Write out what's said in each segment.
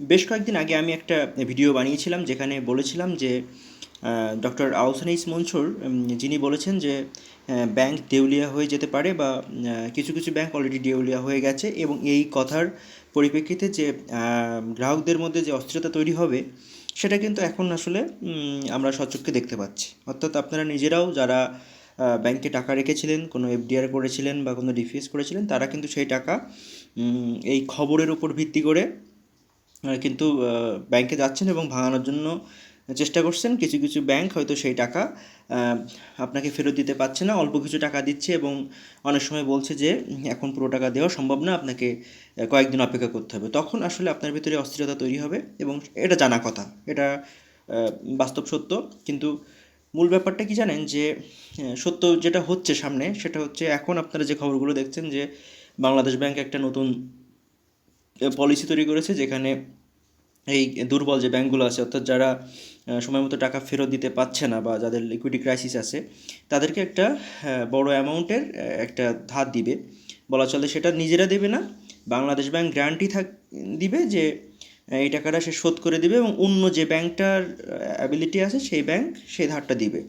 বেশ কয়েকদিন আগে আমি একটা ভিডিও বানিয়েছিলাম যেখানে বলেছিলাম যে ডক্টর আউসানিস মনসুর যিনি বলেছেন যে ব্যাংক দেউলিয়া হয়ে যেতে পারে বা কিছু কিছু ব্যাংক অলরেডি দেউলিয়া হয়ে গেছে এবং এই কথার পরিপ্রেক্ষিতে যে গ্রাহকদের মধ্যে যে অস্থিরতা তৈরি হবে, সেটা কিন্তু এখন আসলে আমরা সচক্ষে দেখতে পাচ্ছি। অর্থাৎ আপনারা নিজেরাও যারা ব্যাংকে টাকা রেখেছিলেন, কোনো এফডিআর করেছিলেন বা কোনো ডিফিএস করেছিলেন, তারা কিন্তু সেই টাকা এই খবরের উপর ভিত্তি করে কিন্তু ব্যাংকে যাচ্ছেন এবং ভাঙানোর জন্য চেষ্টা করছেন। কিছু কিছু ব্যাংক হয়তো সেই টাকা আপনাকে ফেরত দিতে পারছে না। অল্প কিছু টাকা দিচ্ছে এবং অনেক সময় বলছে যে, এখন পুরো টাকা দেওয়া সম্ভব না, আপনাকে কয়েকদিন অপেক্ষা করতে হবে। তখন আসলে আপনার ভিতরে অস্থিরতা তৈরি হবে এবং এটা জানা কথা। এটা বাস্তব সত্য। কিন্তু মূল ব্যাপারটা কি জানেন? যে সত্য যেটা হচ্ছে সামনে, সেটা হচ্ছে এখন আপনারা যে খবরগুলো দেখছেন যে বাংলাদেশ ব্যাংক একটা নতুন পলিসি তৈরি করেছে যেখানে এই দুর্বল যে ব্যাংকগুলো আছে, অর্থাৎ যারা সময় মতো টাকা ফেরত দিতে পারছে না বা যাদের লিকুইডি ক্রাইসিস আছে, তাদেরকে একটা বড় অ্যামাউন্টের একটা ধার দিবে। বলা চলে সেটা নিজেরা দেবে না, বাংলাদেশ ব্যাংক গ্যারান্টি থাক, দিবে যে এই টাকাটা সে শোধ করে দিবে এবং অন্য যে ব্যাংকটার অ্যাবিলিটি আছে, সেই ব্যাংক সেই ধারটা দিবে।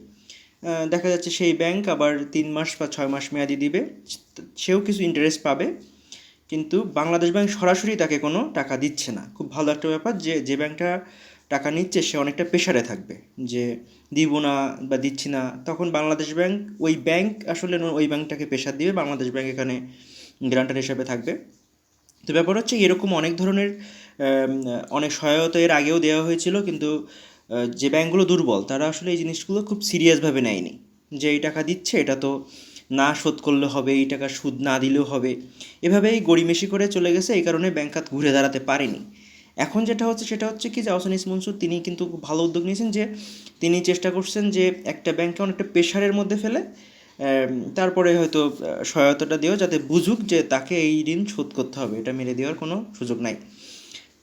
দেখা যাচ্ছে সেই ব্যাংক আবার তিন মাস বা ছয় মাস মেয়াদি দিবে, সেও কিছু ইন্টারেস্ট পাবে, কিন্তু বাংলাদেশ ব্যাংক সরাসরি তাকে কোনো টাকা দিচ্ছে না। খুব ভালো একটা ব্যাপার যে যে ব্যাংকটা টাকা নিচ্ছে, সে অনেকটা প্রেশারে থাকবে যে, দিব না বা দিচ্ছি না। তখন বাংলাদেশ ব্যাংক ওই ব্যাংক আসলে ওই ব্যাংকটাকে প্রেশার দিবে বাংলাদেশ ব্যাংক এখানে গ্রান্টার হিসাবে থাকবে। তো ব্যাপার হচ্ছে এরকম অনেক ধরনের অনেক সহায়তা এর আগেও দেওয়া হয়েছিল, কিন্তু যে ব্যাংকগুলো দুর্বল, তারা আসলে এই জিনিসগুলো খুব সিরিয়াসভাবে নেয়নি। যে এই টাকা দিচ্ছে, এটা তো না শোধ করলে হবে, এই টাকা সুদ না দিলেও হবে। এভাবেই গড়িমেশি করে চলে গেছে, এই কারণে ব্যাংক হাত ঘুরে দাঁড়াতে পারেনি। এখন যেটা হচ্ছে, সেটা হচ্ছে কি যে আহসান মনসুর, তিনি কিন্তু ভালো উদ্যোগ নিয়েছেন যে, তিনি চেষ্টা করছেন যে, একটা ব্যাংককে অনেকটা প্রেশারের মধ্যে ফেলে তারপরে হয়তো সহায়তাটা দিও যাতে বুঝুক যে তাকে এই ঋণ শোধ করতে হবে। এটা মেরে দেওয়ার কোনো সুযোগ নাই।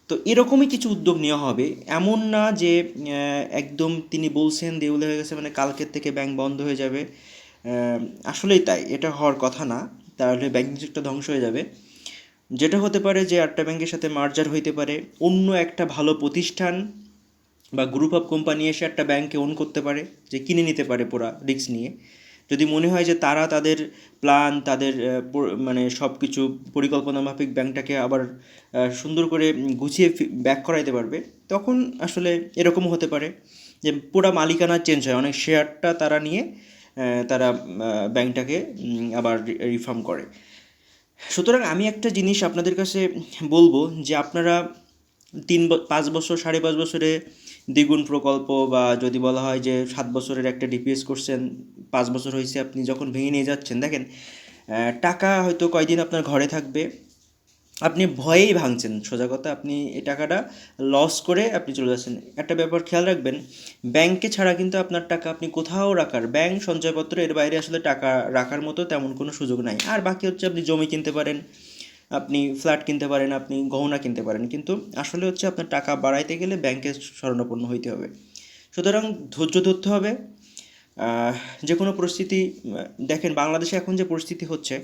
তো এরকমই কিছু উদ্যোগ নেওয়া হবে। এমন না যে একদম তিনি বলছেন দেউলে হয়ে গেছে মানে কালকের থেকে ব্যাংক বন্ধ হয়ে যাবে। আসলেই তাই, এটা হওয়ার কথা না। তাহলে ব্যাংকিং সেক্টর ধ্বংস হয়ে যাবে। যেটা হতে পারে যে আটটা ব্যাংকের সাথে মার্জার হইতে পারে। অন্য একটা ভালো প্রতিষ্ঠান বা গ্রুপ অফ কোম্পানি এসে একটা ব্যাংকে ওন করতে পারে, যে কিনে নিতে পারে পুরা রিস্ক নিয়ে। যদি মনে হয় যে তারা তাদের প্ল্যান তাদের মানে সব কিছু পরিকল্পনা মাফিক ব্যাংকটাকে আবার সুন্দর করে গুছিয়ে ব্যাক করাইতে পারবে, তখন আসলে এরকম হতে পারে যে পুরা মালিকানা চেঞ্জ হয়। অনেক শেয়ারটা তারা নিয়ে তারা ব্যাংকটাকে আবার রিফর্ম করে। সুতরাং আমি একটা জিনিস আপনাদের কাছে বলব যে আপনারা তিন পাঁচ বছর, সাড়ে পাঁচ বছরে দ্বিগুণ প্রকল্প বা যদি বলা হয় যে সাত বছরের একটা ডিপিএস করছেন, পাঁচ বছর হয়েছে, আপনি যখন ভেঙে নিয়ে যাচ্ছেন, দেখেন টাকা হয়তো কয়দিন আপনার ঘরে থাকবে, আপনি ভয়েই ভাঙছেন, সোজা কথা, আপনি এই টাকাটা লস করে আপনি চলে যাচ্ছেন। একটা ব্যাপার খেয়াল রাখবেন, ব্যাংকে ছাড়া কিন্তু আপনার টাকা আপনি কোথাও রাখার, ব্যাংক সঞ্চয়পত্র এর বাইরে আসলে টাকা রাখার মতো তেমন কোনো সুযোগ নাই। আর বাকি হচ্ছে আপনি জমি কিনতে পারেন আপনি ফ্ল্যাট কিনতে পারেন, আপনি গহনা কিনতে পারেন, কিন্তু আসলে হচ্ছে আপনার টাকা বাড়াইতে গেলে ব্যাংকে শরণাপন্ন হইতে হবে। সুতরাং ধৈর্য ধরতে হবে। যে কোনো পরিস্থিতি দেখেন বাংলাদেশে এখন যে পরিস্থিতি হচ্ছে,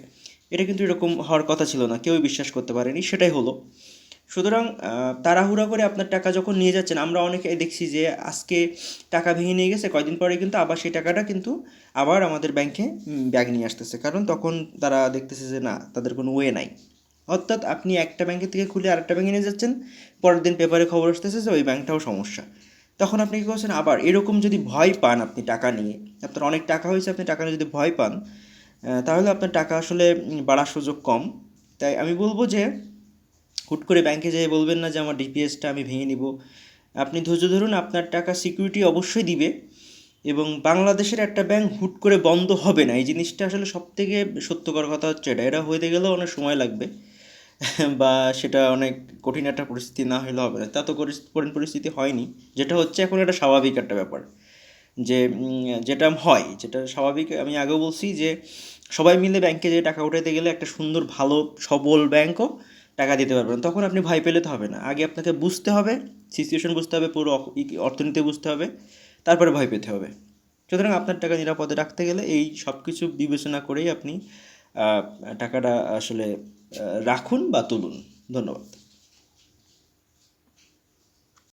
এটা কিন্তু এরকম হওয়ার কথা ছিল না, কেউই বিশ্বাস করতে পারেনি, সেটাই হলো। সুতরাং তাড়াহুড়া করে আপনার টাকা যখন নিয়ে যাচ্ছেন, আমরা অনেকে দেখছি যে আজকে টাকা ভেঙে নিয়ে গেছে, কয়দিন পরে কিন্তু আবার সেই টাকাটা কিন্তু আবার আমাদের ব্যাংকে ব্যাগ নিয়ে আসতেছে। কারণ তখন তারা দেখতেছে যে না, তাদের কোনো ওয়ে নাই। অর্থাৎ আপনি একটা ব্যাংকের থেকে খুলে আরেকটা ব্যাংকে নিয়ে যাচ্ছেন, পরের দিন পেপারে খবর আসতেছে যে ওই ব্যাংকটাও সমস্যা। তখন আপনি কী করছেন? আবার এরকম যদি ভয় পান আপনি টাকা নিয়ে, আপনার অনেক টাকা হয়েছে, আপনি টাকা নিয়ে যদি ভয় পান তাহলে আপনার টাকা আসলে বাড়ার সুযোগ কম। তাই আমি বলব যে, হুট করে ব্যাংকে যেয়ে বলবেন না যে আমার ডিপিএসটা আমি ভেঙে নিব। আপনি ধৈর্য ধরুন, আপনার টাকা সিকিউরিটি অবশ্যই দিবে এবং বাংলাদেশের একটা ব্যাংক হুট করে বন্ধ হবে না। এই জিনিসটা আসলে সবথেকে সত্যকর কথা হচ্ছে এটা। এটা হইতে গেলেও অনেক সময় লাগবে। বা সেটা অনেক কঠিন একটা পরিস্থিতি না হলে হবে না। তা তো কঠিন পরিস্থিতি হয়নি। যেটা হচ্ছে এখন এটা স্বাভাবিক একটা ব্যাপার। যে যেটা হয়, যেটা স্বাভাবিক, আমি আগেও বলছি যে, সবাই মিলে ব্যাংকে যে টাকা উঠাইতে গেলে একটা সুন্দর, ভালো, সবল ব্যাংকও টাকা দিতে পারবে না। তখন আপনি ভয় পেলে তো হবে না। আগে আপনাকে বুঝতে হবে সিচুয়েশন বুঝতে হবে, পুরো অর্থনীতি বুঝতে হবে, তারপরে ভয় পেতে হবে। সুতরাং আপনার টাকা নিরাপদে রাখতে গেলে এই সব কিছু বিবেচনা করেই আপনি টাকাটা আসলে রাখুন বা তুলুন। ধন্যবাদ।